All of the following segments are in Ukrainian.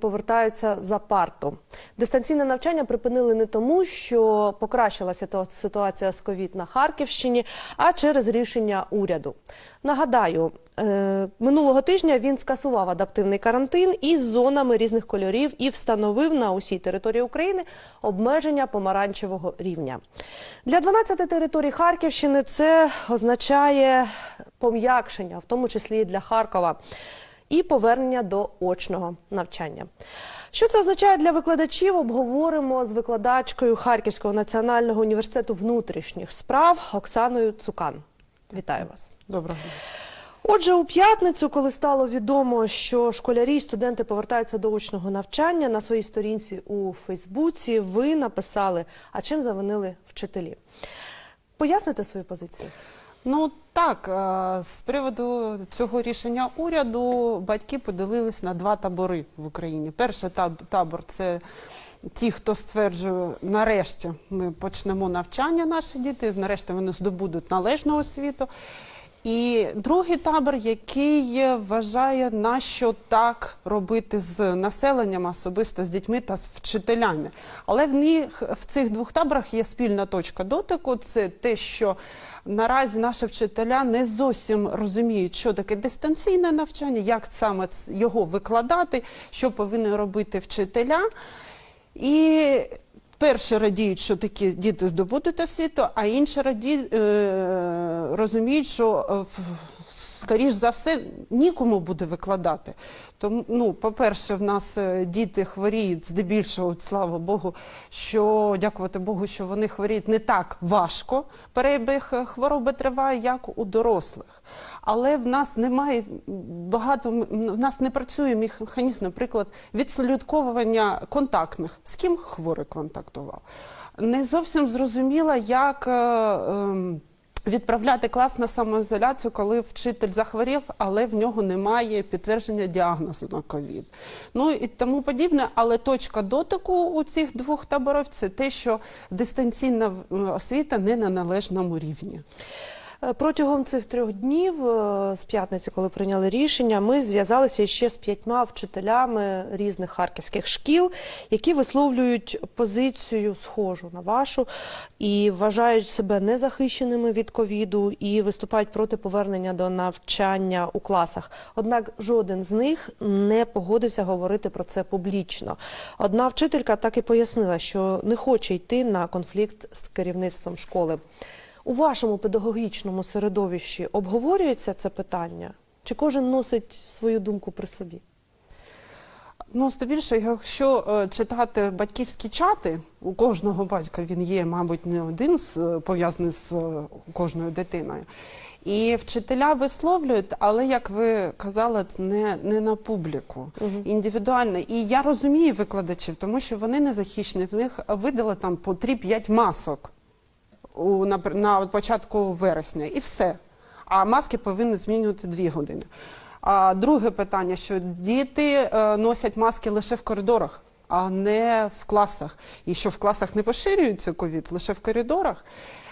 Повертаються за парту. Дистанційне навчання припинили не тому, що покращилася ситуація з ковід на Харківщині, а через рішення уряду. Нагадаю, е, минулого тижня він скасував адаптивний карантин із зонами різних кольорів і встановив на усій території України обмеження помаранчевого рівня. Для 12 територій Харківщини це означає пом'якшення, в тому числі і для Харкова і повернення до очного навчання. Що це означає для викладачів? Обговоримо з викладачкою Харківського національного університету внутрішніх справ Оксаною Цукан. Вітаю вас. Доброго. Отже, у п'ятницю, коли стало відомо, що школярі і студенти повертаються до очного навчання, на своїй сторінці у Фейсбуці ви написали, а чим завинили вчителі. Поясните свою позицію? Ну так, е, з приводу цього рішення уряду батьки поділились на два табори в Україні. Перший таб- табор це ті, хто стверджує, нарешті ми почнемо навчання наші діти, нарешті вони здобудуть належну освіту. І другий табор, який вважає, на що так робити з населенням, особисто з дітьми та з вчителями. Але в них в цих двох таборах є спільна точка дотику. Це те, що наразі наші вчителя не зовсім розуміють, що таке дистанційне навчання, як саме його викладати, що повинні робити вчителя. І перші радіють, що такі діти здобудуть освіту, а інші раді, е, розуміють, що е, в- скоріш за все нікому буде викладати. Тому, ну, по-перше, в нас е, діти хворіють здебільшого, слава Богу, що дякувати Богу, що вони хворіють не так важко. Перебіг е, хвороби триває, як у дорослих. Але в нас немає багато, в нас не працює механізм, наприклад, відслідковування контактних, з ким хворий контактував. Не зовсім зрозуміла, як. е, ем, Відправляти клас на самоізоляцію, коли вчитель захворів, але в нього немає підтвердження діагнозу на ковід. Ну і тому подібне. Але точка дотику у цих двох таборів це те, що дистанційна освіта не на належному рівні. Е, Протягом цих трьох днів е, з п'ятниці, коли прийняли рішення, ми зв'язалися ще з п'ятьма вчителями різних харківських шкіл, які висловлюють позицію схожу на вашу і вважають себе незахищеними від ковіду і виступають проти повернення до навчання у класах. Однак жоден з них не погодився говорити про це публічно. Одна вчителька так і пояснила, що не хоче йти на конфлікт з керівництвом школи. У вашому педагогічному середовищі обговорюється це питання? Чи кожен носить свою думку при собі? Ну, здебільшого, якщо е, читати батьківські чати, у кожного батька він є, мабуть, не один е, пов'язаний з е, кожною дитиною. І вчителя висловлюють, але як ви казали, це не, не на публіку, індивідуально. І я розумію викладачів, тому що вони не захищені. В них видали там по 3-5 масок у, на, на початку вересня, і все. А маски повинні змінювати 2 години. А друге питання, що діти е, носять маски лише в коридорах, а не в класах. І що в класах не поширюється ковід, лише в коридорах.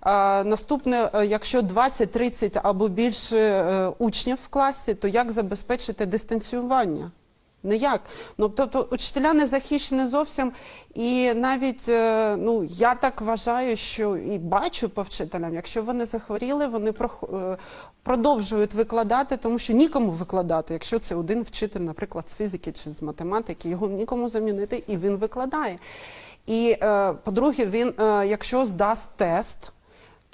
А, наступне, е, якщо 20, 30 або більше е, учнів в класі, то як забезпечити дистанціювання? Ніяк. Ну, тобто учителя не захищені зовсім. І навіть е, ну, я так вважаю, що і бачу по вчителям, якщо вони захворіли, вони е, продовжують викладати, тому що нікому викладати. Якщо це один вчитель, наприклад, з фізики чи з математики, його нікому замінити, і він викладає. І, е, по-друге, він, якщо здасть тест,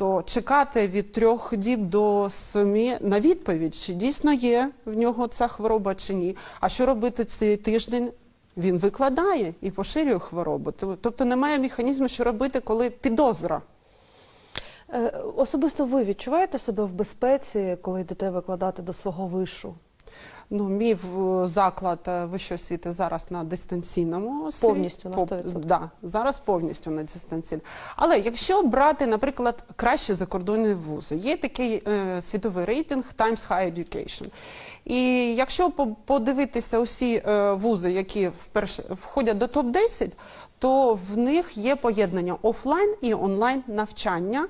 то чекати від трьох діб до сумі на відповідь, чи дійсно є в нього ця хвороба чи ні. А що робити цей тиждень? Він викладає і поширює хворобу. Тобто немає механізму, що робити, коли підозра. Е, Особисто ви відчуваєте себе в безпеці, коли йдете викладати до свого вишу? Ну, мій заклад е, вищої освіти зараз на дистанційному освіті. Повністю, на 100%. Да, зараз повністю на дистанційному. Але якщо брати, наприклад, кращі закордонні вузи, є такий е, світовий рейтинг Times High Education. І якщо подивитися усі е, вузи, які вперше входять до топ-10, то в них є поєднання офлайн і онлайн навчання.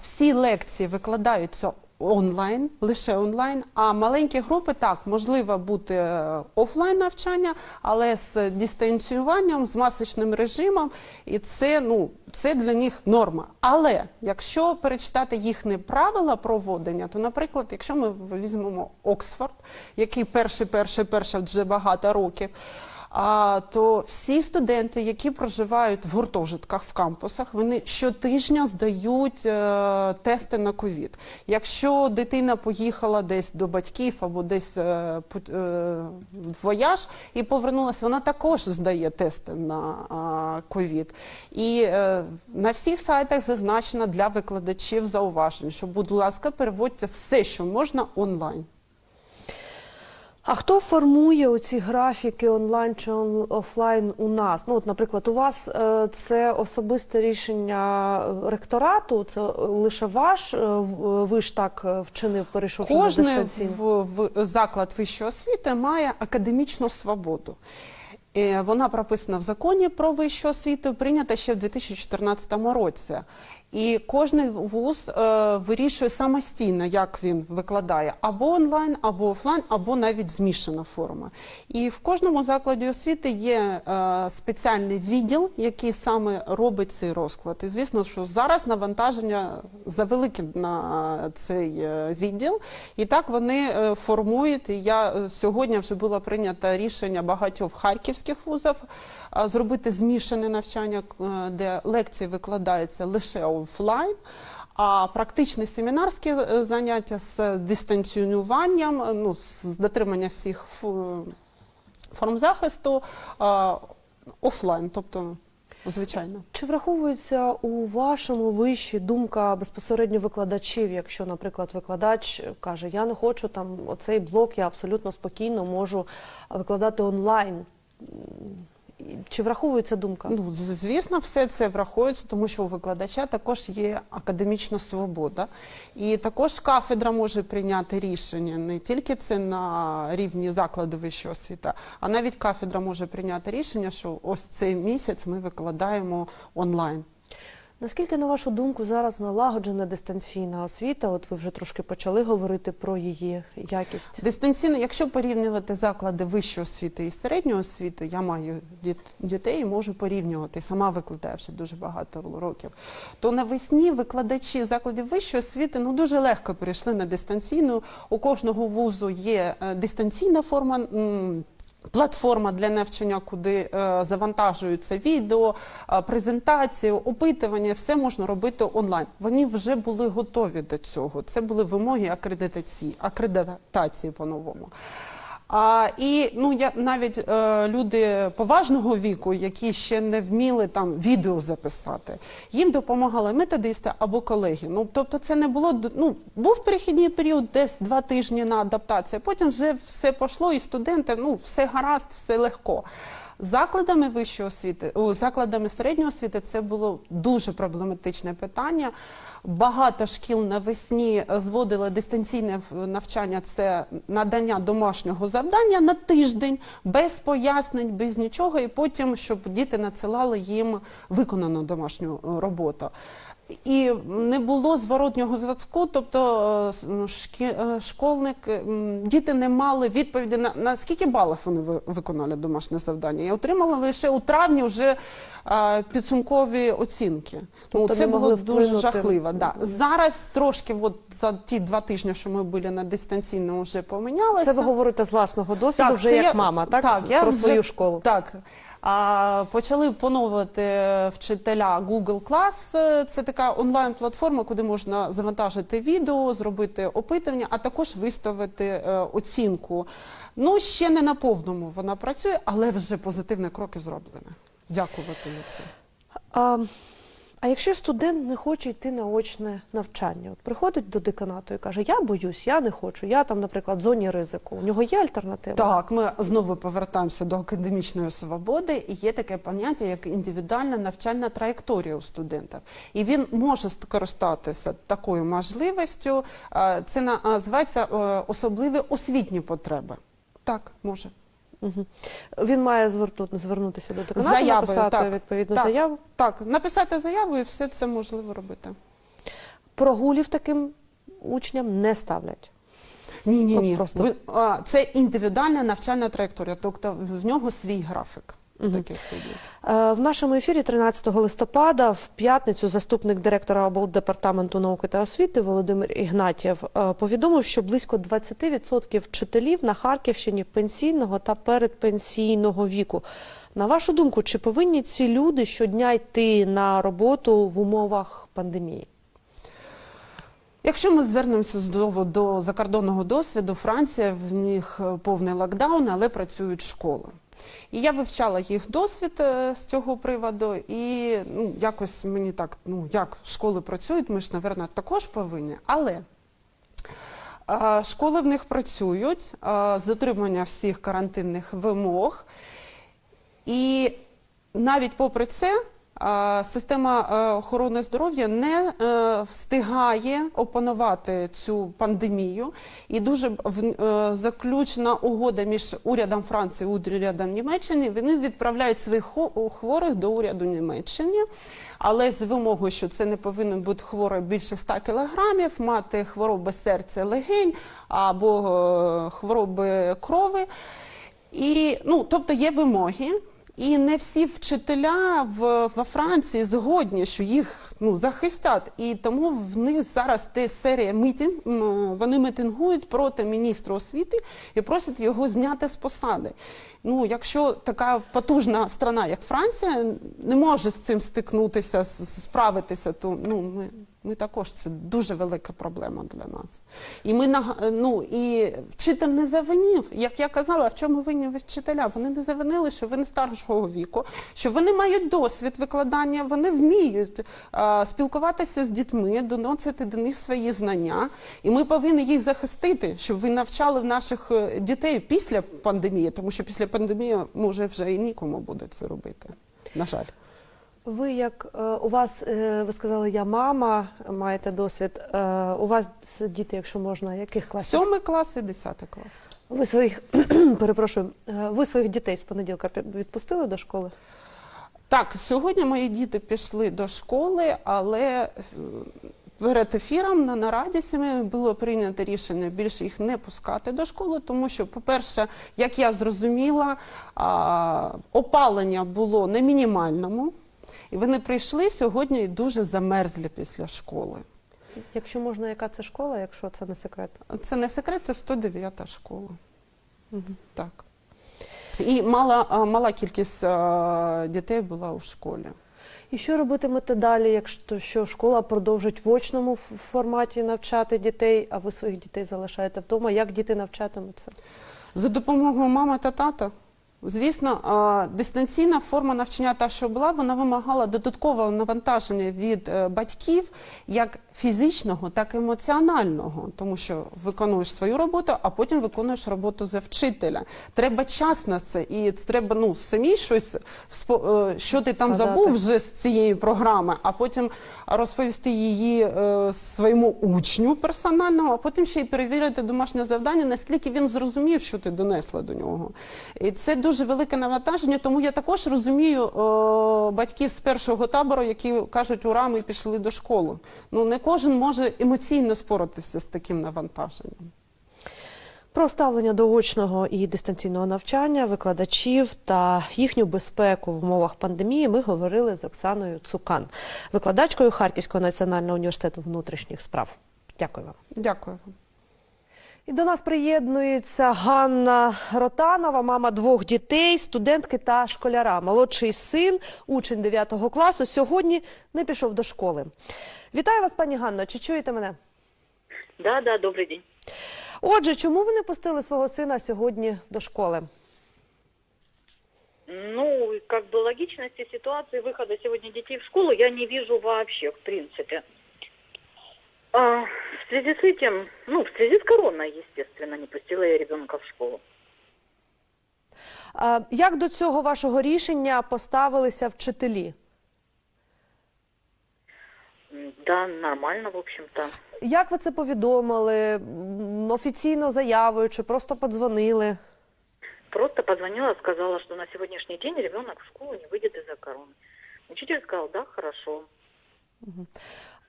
Всі лекції викладаються онлайн, лише онлайн. А маленькі групи так можливо бути е, офлайн навчання, але з дистанціюванням, з масочним режимом, і це ну це для них норма. Але якщо перечитати їхні правила проводення, то, наприклад, якщо ми візьмемо Оксфорд, який перший, перший, перший вже багато років. То всі студенти, які проживають в гуртожитках в кампусах, вони щотижня здають е, тести на ковід. Якщо дитина поїхала десь до батьків або десь е, е, в вояж і повернулася, вона також здає тести на ковід. І на всіх сайтах зазначено для викладачів зауважень, що, будь ласка, переводьте все, що можна онлайн. А хто формує оці графіки онлайн чи офлайн у нас? Ну, от, наприклад, у вас е, це особисте рішення ректорату, це лише ваш, е, ви ж так е, вчинив, перейшовши на Кожен дистанційну? в, в заклад вищої освіти має академічну свободу. Е, Вона прописана в законі про вищу освіту, прийнята ще в 2014 році. І кожен вуз е, вирішує самостійно, як він викладає або онлайн, або офлайн, або навіть змішана форма. І в кожному закладі освіти є е, спеціальний відділ, який саме робить цей розклад. І звісно, що зараз навантаження завелике на цей е, відділ, і так вони е, формують. І я сьогодні вже було прийнято рішення багатьох харківських вузів е, зробити змішане навчання, е, де лекції викладаються лише офлайн. А практичні семінарські е, заняття з дистанціюванням, е, ну, з дотримання всіх форм захисту офлайн, тобто звичайно. Чи враховується у вашому виші думка безпосередньо викладачів, якщо, наприклад, викладач каже, я не хочу там оцей блок, я абсолютно спокійно можу викладати онлайн. Чи враховується думка? Ну, звісно, все це враховується, тому що у викладача також є академічна свобода. І також кафедра може прийняти рішення не тільки це на рівні закладу вищої освіти, а навіть кафедра може прийняти рішення, що ось цей місяць ми викладаємо онлайн. Наскільки, на вашу думку, зараз налагоджена дистанційна освіта? От ви вже трошки почали говорити про її якість. Дистанційно, якщо порівнювати заклади вищої освіти і середньої освіти, я маю діт- дітей і можу порівнювати, сама викладаю вже дуже багато років. То навесні викладачі закладів вищої освіти ну дуже легко перейшли на дистанційну. У кожного вузу є е, дистанційна форма. Платформа для навчання, куди е, завантажуються відео, е, презентації, опитування, все можна робити онлайн. Вони вже були готові до цього. Це були вимоги акредитації, акредитації по-новому. А, і ну я навіть е, люди поважного віку, які ще не вміли там відео записати, їм допомагали методисти або колеги. Ну тобто, це не було ну був перехідний період, десь два тижні на адаптацію. Потім вже все пішло, і студенти ну все гаразд, все легко. Закладами вищої освіти, о, закладами середньої освіти це було дуже проблематичне питання. Багато шкіл навесні зводили дистанційне навчання. Це надання домашнього завдання на тиждень, без пояснень, без нічого, і потім, щоб діти надсилали їм виконану домашню е, роботу. І не було зворотнього зв'язку, тобто е, шкі- е, школьник, діти не мали відповіді на, на скільки балів вони виконали домашнє завдання. І отримали лише у травні вже е, підсумкові оцінки. Тобто ну, це було дуже жахливо. Да. Зараз трошки от, за ті два тижні, що ми були на дистанційному, вже помінялося. Це ви говорите з власного досвіду, вже як я- мама, так? Так, я про вже- свою школу. Так. Почали поновити вчителя Google Class. Це така онлайн-платформа, куди можна завантажити відео, зробити опитування, а також виставити е, оцінку. Ну, ще не на повному вона працює, але вже позитивні кроки зроблені. Дякувати за це. А, а якщо студент не хоче йти на очне навчання, от приходить до деканату і каже: Я боюсь, я не хочу, я там, наприклад, в зоні ризику. У нього є альтернатива? Так, ми знову повертаємося до академічної свободи. І є таке поняття, як індивідуальна навчальна траєкторія у студента. І він може скористатися такою можливістю. Е, Це називається е, особливі освітні потреби. Так, може. Угу. Він має звернути, звернутися до деканату, Заявою, написати так. відповідну Так. заяву. Так, написати заяву і все це можливо робити. Прогулів таким учням не ставлять. Ні, ні, ні. просто- Це індивідуальна навчальна траєкторія, тобто в нього свій графік таких студій. Е, В нашому ефірі 13 листопада в п'ятницю заступник директора облдепартаменту науки та освіти Володимир Ігнатєв е, повідомив, що близько 20% вчителів на Харківщині пенсійного та передпенсійного віку. На вашу думку, чи повинні ці люди щодня йти на роботу в умовах пандемії? Якщо ми звернемося знову до закордонного досвіду, Франція в них е, повний локдаун, але працюють школи. І я вивчала їх досвід е, з цього приводу, і ну, якось мені так, ну як школи працюють, ми ж, напевно, також повинні. Але е, школи в них працюють, е, з дотримання всіх карантинних вимог. І навіть попри це, система е, охорони здоров'я не е, встигає опанувати цю пандемію. І дуже е, заключена угода між урядом Франції і урядом Німеччини. Вони відправляють своїх хворих до уряду Німеччини. Але з вимогою, що це не повинен бути хворий більше 100 кілограмів, мати хвороби серця, легень або хвороби крови. І, ну, тобто є вимоги, і не всі вчителя в, во Франції згодні, що їх ну, захистять. І тому в них зараз те серія мітинг, вони мітингують проти міністра освіти і просять його зняти з посади. Ну, якщо така потужна страна, як Франція, не може з цим стикнутися, справитися, то ну, ми, ми також це дуже велика проблема для нас. І ми ну і вчитель не завинів. Як я казала, в чому винні вчителя? Вони не завинили, що вони старшого віку, що вони мають досвід викладання, вони вміють а, спілкуватися з дітьми, доносити до них свої знання. І ми повинні їх захистити, щоб ви навчали в наших е, дітей після пандемії, тому що після пандемії може вже і нікому буде це робити. На жаль. Ви як е, у вас е, ви сказали, я мама, маєте досвід. Е, у вас діти, якщо можна, яких класів? Сьомий клас і десятий клас. Ви своїх перепрошую, ви своїх дітей з понеділка відпустили до школи? Так, сьогодні мої діти пішли до школи, але перед ефіром на нараді сім'ї було прийнято рішення більше їх не пускати до школи, тому що, по-перше, як я зрозуміла, опалення було не мінімальному, і вони прийшли сьогодні і дуже замерзлі після школи. Якщо можна, яка це школа, якщо це не секрет? Це не секрет, це 109 школа. Так. І мала, мала кількість дітей була у школі. І що робитимете далі, якщо що школа продовжить в очному форматі навчати дітей, а ви своїх дітей залишаєте вдома? Як діти навчатимуться? За допомогою мами та тата. Звісно, дистанційна форма навчання, та що була, вона вимагала додаткового навантаження від е, батьків, як фізичного, так і емоціонального, тому що виконуєш свою роботу, а потім виконуєш роботу за вчителя. Треба час на це, і треба ну самі щось е, що ти там Згадати. забув вже з цієї програми, а потім розповісти її е, своєму учню персональному, а потім ще й перевірити домашнє завдання, наскільки він зрозумів, що ти донесла до нього. І це дуже велике навантаження, тому я також розумію е, батьків з першого табору, які кажуть, ура, ми пішли до школи. Ну не кожен може емоційно споритися з таким навантаженням. Про ставлення до очного і дистанційного навчання викладачів та їхню безпеку в умовах пандемії ми говорили з Оксаною Цукан, викладачкою Харківського національного університету внутрішніх справ. Дякую вам. Дякую вам. І до нас приєднується Ганна Ротанова, мама двох дітей, студентки та школяра. Молодший син, учень 9 класу, сьогодні не пішов до школи. Вітаю вас, пані Ганно. Чи чуєте мене? Да, да, добрый день. Отже, чому ви не пустили свого сина сьогодні до школи? Ну, как бы логичности ситуации выхода сегодня детей в школу я не вижу вообще, в принципе. А, в связи с этим, ну, в связи с короной, естественно, не пустила я ребенка в школу. А, Як до цього вашого рішення поставилися вчителі? М, Да, нормально, в общем-то. Як ви це повідомили? М, Офіційно заявою чи просто подзвонили? Просто позвонила, сказала, что на сегодняшний день ребенок в школу не выйдет из-за короны. Учитель сказал, да, хорошо.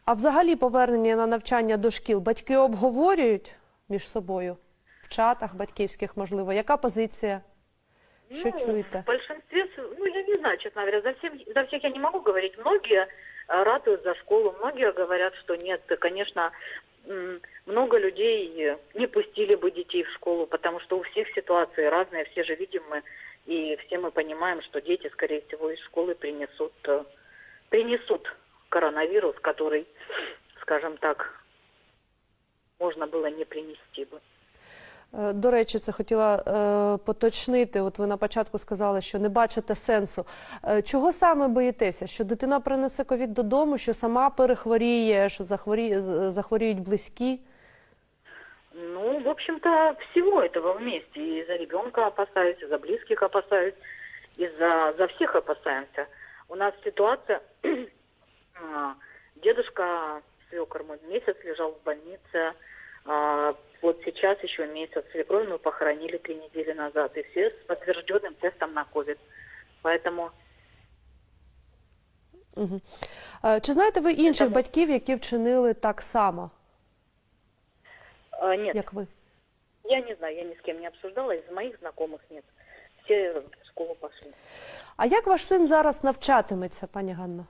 А взагалі повернення на навчання до шкіл батьки обговорюють між собою в чатах батьківських, можливо. Яка позиція? Що Ну, чуєте? В большинстве, с- ну, я не знаю, честно говоря, за, всем, за всех я не могу говорить. Многие э, ратуют за школу, многие говорят, что нет, и, конечно, м, много людей э, не пустили бы детей в школу, потому что у всех ситуации разные, все же видим мы, и все мы понимаем, что дети, скорее всего, из школы принесут, э, принесут коронавирус, который, скажем так, можно было не принести бы. Е, До речі, це хотіла е, поточнити. От ви на початку сказали, що не бачите сенсу. Е, чого саме боїтеся? Що дитина принесе ковід додому, що сама перехворіє, що захворі... з- захворіють близькі? Ну, в общем-то, всего этого вместе. И за ребенка опасаюсь, и за близких опасаюсь, и за, за всех опасаемся. У нас ситуация, а, дедушка, свекор мой, месяц лежал в больнице, а, вот сейчас еще месяц свекровь мы похоронили три недели назад, и все с подтвержденным тестом на ковид. Поэтому Угу. Е, чи знаєте ви інших Тому- батьків, які вчинили так само, а, нет, як ви? я не знаю, я ни с кем не обсуждала, из моих знакомых нет. Все в школу пошли. А як ваш син зараз навчатиметься, пані Ганно?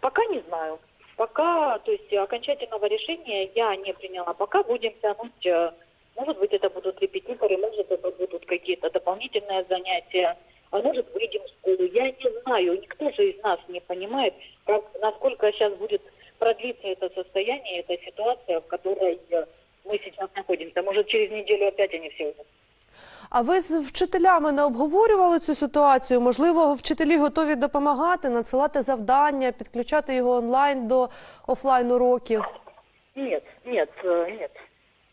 Пока не знаю. Пока, то есть окончательного решения я не приняла. Пока будем тянуть, э, может быть, это будут репетиторы, может, это будут какие-то дополнительные занятия, а может, выйдем в школу. Я не знаю, никто же из нас не понимает, как, насколько сейчас будет продлиться это состояние, эта ситуация, в которой э, мы сейчас находимся. Может, через неделю опять они все уйдут. А ви з вчителями не обговорювали цю ситуацію? Можливо, вчителі готові допомагати, надсилати завдання, підключати його онлайн до офлайн уроків? Нет, нет, э, нет.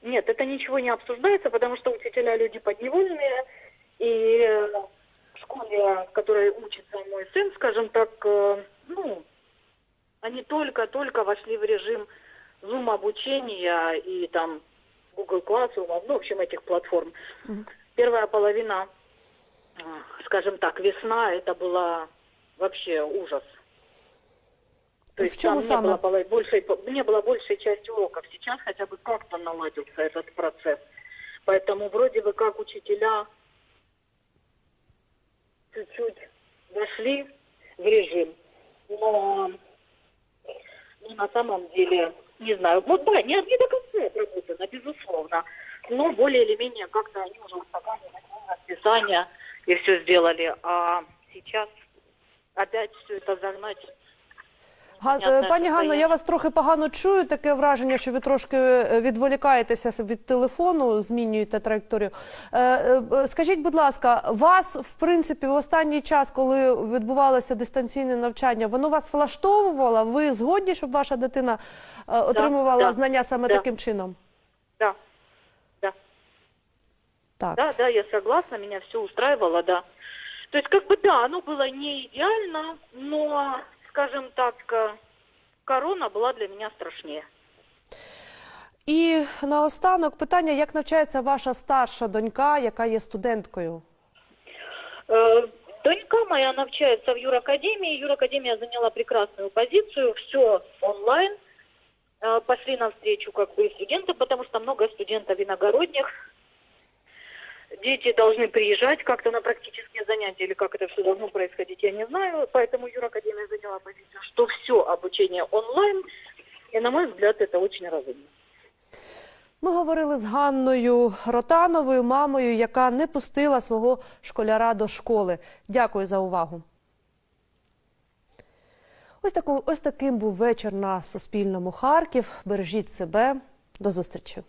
Нет, это ничего не обсуждается, потому что учителя люди подневольные, и э, в школе, в которой учится мой сын, скажем так, э, ну, они только-только вошли в режим Zoom обучения и там Google Classroom, ну, в общем, этих платформ. Первая половина, э, скажем так, весна, это была вообще ужас. То В есть чём там не самое? было, большей, не было большей части уроков. Сейчас хотя бы как-то наладился этот процесс. Поэтому вроде бы как учителя чуть-чуть вошли в режим. Но, ну, на самом деле, не знаю. Вот да, не, не до конца отработано, безусловно. Но более или менее как-то они уже устаканили расписание и все сделали. А сейчас опять все это загнать Га- е, Пані Ганно, я вас трохи погано чую. Таке враження, що ви трошки е, відволікаєтеся від телефону, змінюєте траєкторію. Е, Скажіть, будь ласка, вас в принципі в останній час, коли відбувалося дистанційне навчання, воно вас влаштовувало? Ви згодні, щоб ваша дитина отримувала да, знання саме да. таким чином? Да, да, Так. да, да, я согласна, меня все устраивало, да. То есть, как бы, да, оно было не идеально, но, скажем так, э, корона была для меня страшнее. І наостанок питання, як навчається ваша старша донька, яка є студенткою? Э, Донька моя навчается в юракадемии. Юракадемия заняла прекрасную позицию. Все онлайн. Э, Пошли навстречу как бы и студентам, потому что много студентов иногородних. Дети должны приезжать как-то на практические занятия, или как это все должно происходить, я не знаю. Поэтому Юракадемия заняла позицию, что все обучение онлайн. И, на мой взгляд, это очень разумно. Ми говорили з Ганною Ротановою, мамою, яка не пустила свого школяра до школи. Дякую за увагу. Ось, таку, ось таким був вечір на Суспільному Харків. Бережіть себе. До зустрічі.